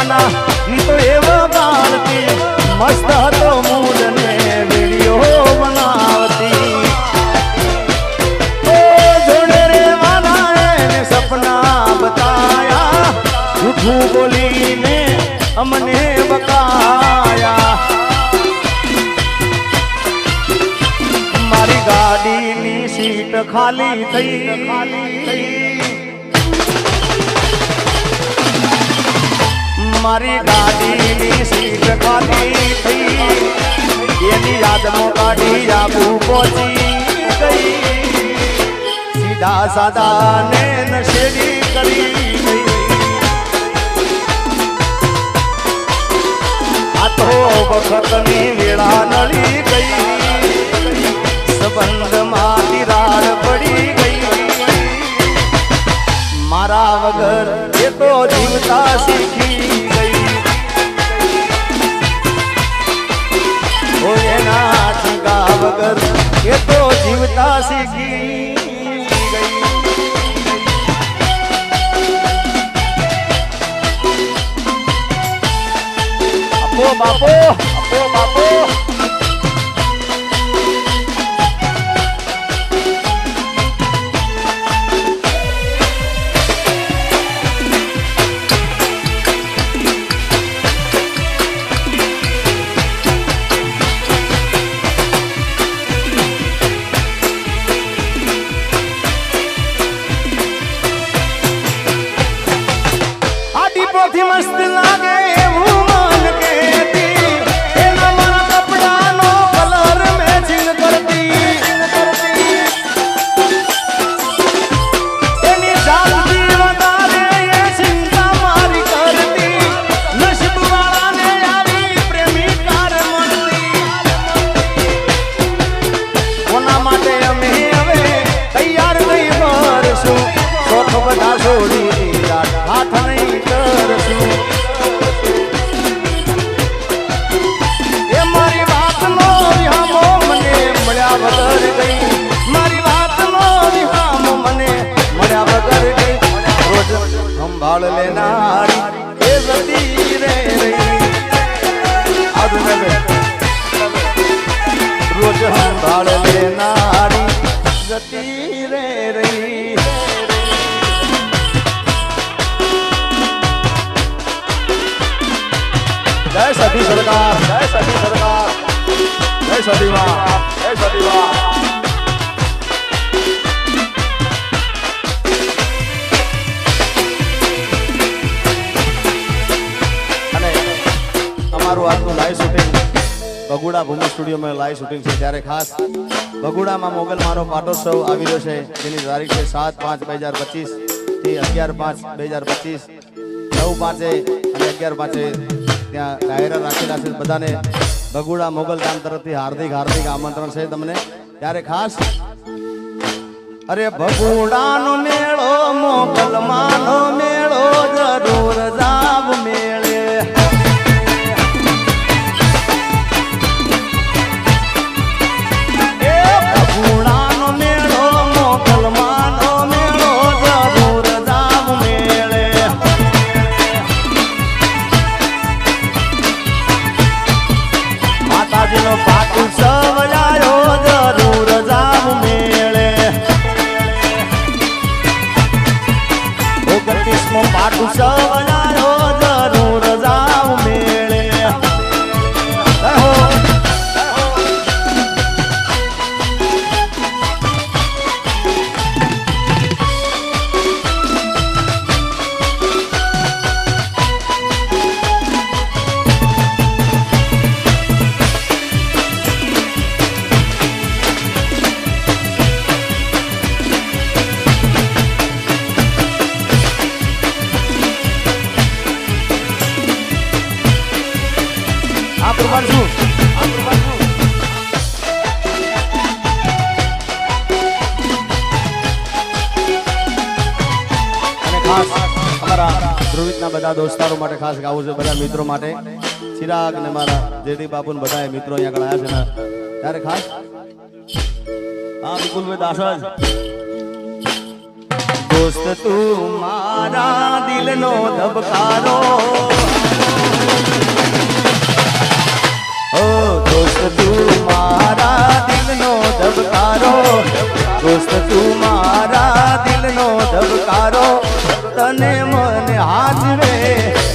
જમાના. ઈ તો એવા બાળતી મસ્ત હતો મૂડ ને વીડિયો બનાવતી. ઓ જોડે રે વાલા એને સપના બોલીને અમને બતાયા મારી ગાડીની સીટ ખાલી થઈ ખાલી થઈ. મારી ગાડીની સીટ ખાલી થઈ. એની યાદમાં ગાડી આબુ પહોંચી ગઈ. સીધા સાદા ને નશેડી કરી વખતની વેળા નળી ગઈ. સંબંધમાં તિરાડ પડી ગઈ. મારા વગર એ તો જીવતા શીખી વગર એ તો જીવતા શીખી ગઈ. બાપો આપો બાપો. સંભાળ લેનારી જતી રે રહી. જય સતી સરકાર, જય સતી સરકાર. જય સતી જય સતી બગુડા ભૂમિ સ્ટુડિયોમાં લાઈવ શૂટિંગ છે. ત્યારે ખાસ બગુડામાં મોગલ મારો પાટોત્સવ આવી રહ્યો છે. જેની તારીખ છે સાત પાંચ બે હજાર પચીસથી અગિયાર પાંચ બે હજાર પચીસ. નવ પાંચે અને અગિયાર પાંચે ત્યાં ડાયરા રાખેલા છે બધાને. બગુડા મોગલ ગામ તરફથી હાર્દિક હાર્દિક આમંત્રણ છે તમને. ત્યારે ખાસ અરે ભગુડાનો મેળો મોગલ માનો મેળો જરૂર જાવ ઓગણત્રીસમો પાક ધ્રુવિતના બધા દોસ્તારો માટે ખાસ ગાવું છે, બધા મિત્રો માટે. ચિરાગ ને મારા જેડી બાપુ ને બધા મિત્રો અહીંયા આવ્યા છે ને. ત્યારે ખાસ હા, વિપુલભાઈ દાસ દોસ્ત તું મારા દિલનો ધબકારો. ઓ, દોસ્ત તું મારા દિલનો ધબકારો. દોસ્ત તું મારા દિલનો ધબકારો. તને મને હાથ ઉપર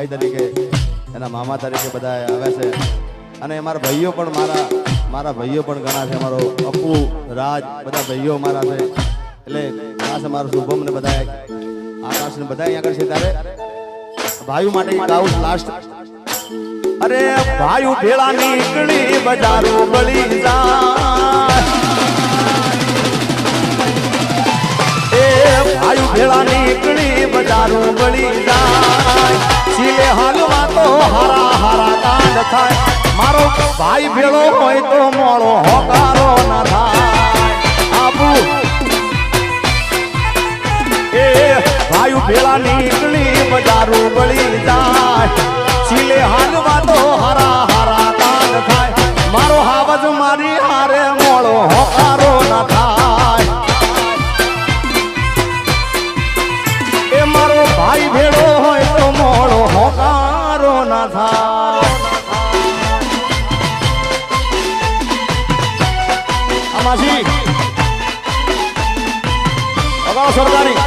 ભાઈ તરીકે, એના મામા તરીકે બધા આવે છે. અને અમારા ભાઈઓ પણ મારા મારા ભાઈઓ પણ ઘણા છે. અમારો અપુ, રાજ, બધા ભાઈઓ મારા છે. એટલે ખાસ અમારો શુભમ ને બધા આકાશ ને બધા અહીંયા છે ત્યારે. ભાઈઓ માટે ગાઉં લાસ્ટ અરે ભાઈ ભેળા નીકળી બજારો બળી જા એ ભાઈ ભેળા નીકળી બજારો બળી જાય સિલે હાલવા તો હરા હરા કાંડ થાય. મારો ભાઈ ભેળો હોય તો મોળો હોકારો ના થાય. આબુ. એ ભાઈ ભેળા નીકળી બજારો બળી જાય. સિલે હાલવા તો હારા সরকারি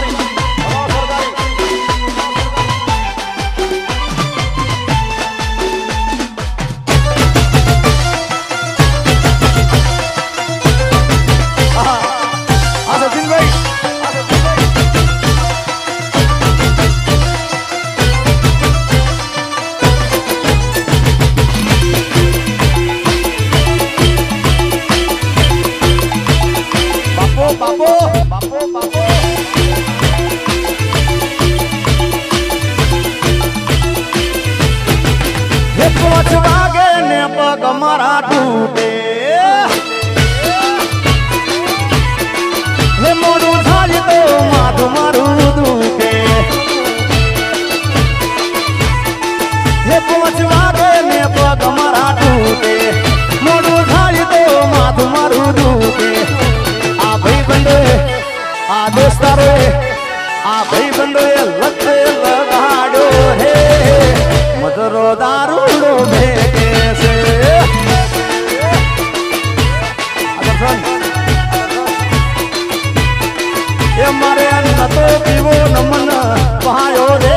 પાંચ વાગે ને પગ મારા તૂટે. મોડું થાય તો માથું મારું પીવો નમન પહાયો રે.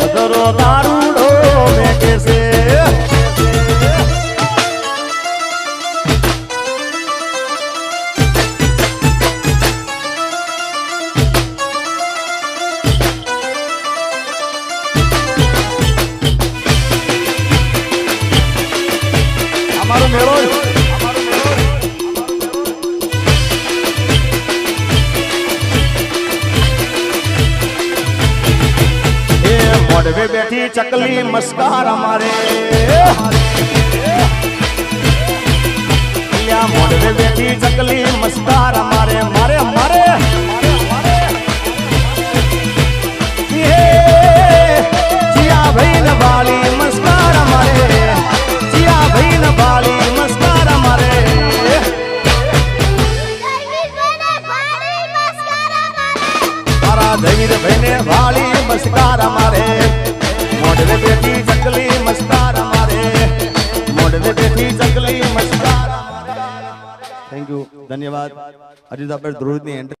મધરો દારૂડો મેળો એ મોઢવે બેઠી ચકલી મસ્કાર અમારે. મોઢવે બેઠી ચકલી મસ્કાર અમારે. મારે મારે. હજી આપણે ધ્રુવની એન્ટ્રી